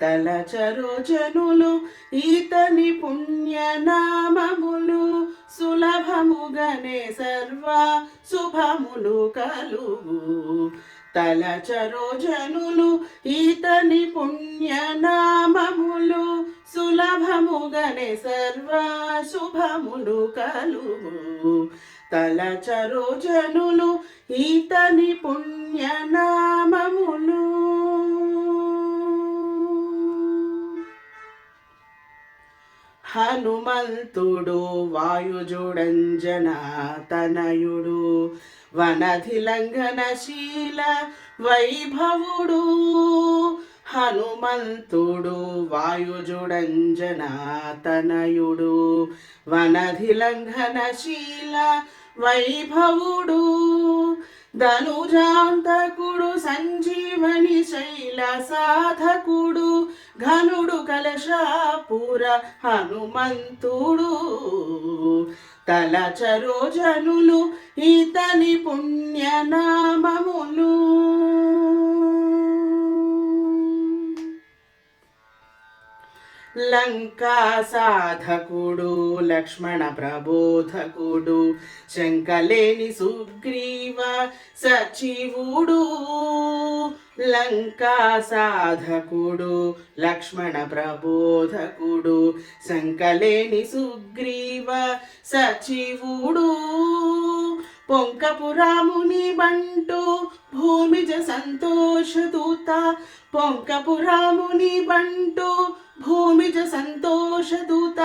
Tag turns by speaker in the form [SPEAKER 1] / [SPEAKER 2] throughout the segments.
[SPEAKER 1] తలచరు జనులు ఈతని పుణ్యనామములు సులభముగనే సర్వ శుభములు కలుగు. తలచరు జనులు ఈతని పుణ్యనామములు సులభముగనే సర్వ శుభములు కలుగు. తలచరు జనులు ఈతని పుణ్యనామములు హనుమంతుడు వాయుజుడంజన తనయుడు వనధిలంఘనశీల వైభవుడు. హనుమంతుడు వాయుజుడంజన తనయుడు వనధిలంఘనశీల వైభవుడు. ధనుజాంతకుడు సంజీవని శైల సాధకుడు ఘనుడు కలశాపుర హనుమంతుడు. తలచరో జనులు ఇతని పుణ్యనామములు. లంకా సాధకుడు లక్ష్మణ ప్రబోధకుడు శంకలేని సుగ్రీవ సచివుడు. లంకా సాధకుడు లక్ష్మణ ప్రబోధకుడు శంకలేని సుగ్రీవ సచివుడు. పొంకపురాముని బంటు భూమిజ సంతోషదూత పొంకపురాముని బంటు భూమిజ సంతోషదూత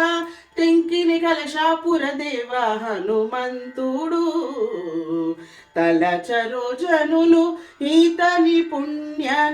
[SPEAKER 1] టెంకిని కలశాపుర దేవ హనుమంతుడు. తలచరు జనులు ఈతని పుణ్యనామములు.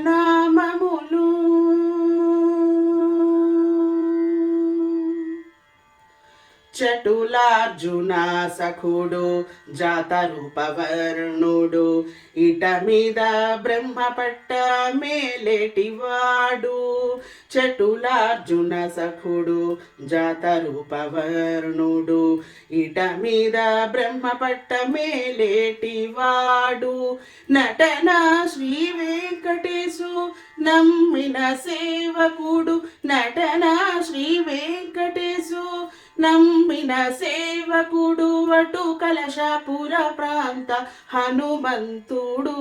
[SPEAKER 1] చటులార్జున సఖుడు జాతరూపవర్ణుడు. ఇట మీద బ్రహ్మ పట్ట మేలేటివాడు. చటులార్జున సఖుడు జాతరూపవర్ణుడు. ఇట మీద బ్రహ్మ పట్ట మేలేటివాడు. నటన శ్రీ వెంకటేశు నమ్మిన సేవకుడు. నటన శ్రీ వెంకటేశు నమ్మిన సేవకుడు వటు కలశాపుర ప్రాంత హనుమంతుడు.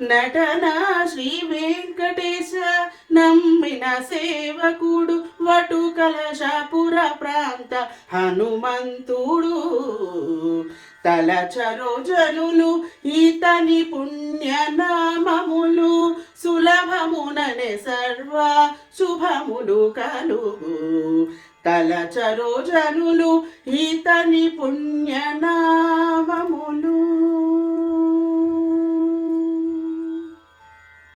[SPEAKER 1] నటన శ్రీ వెంకటేశ నమ్మిన సేవకుడు వటు కలశాపుర ప్రాంత హనుమంతుడు. తలచరో జనులు ఈతని పుణ్యనామములు సులభముననే సర్వ శుభములు కలుగు. తలచరో జనులు ఈతని పుణ్యనా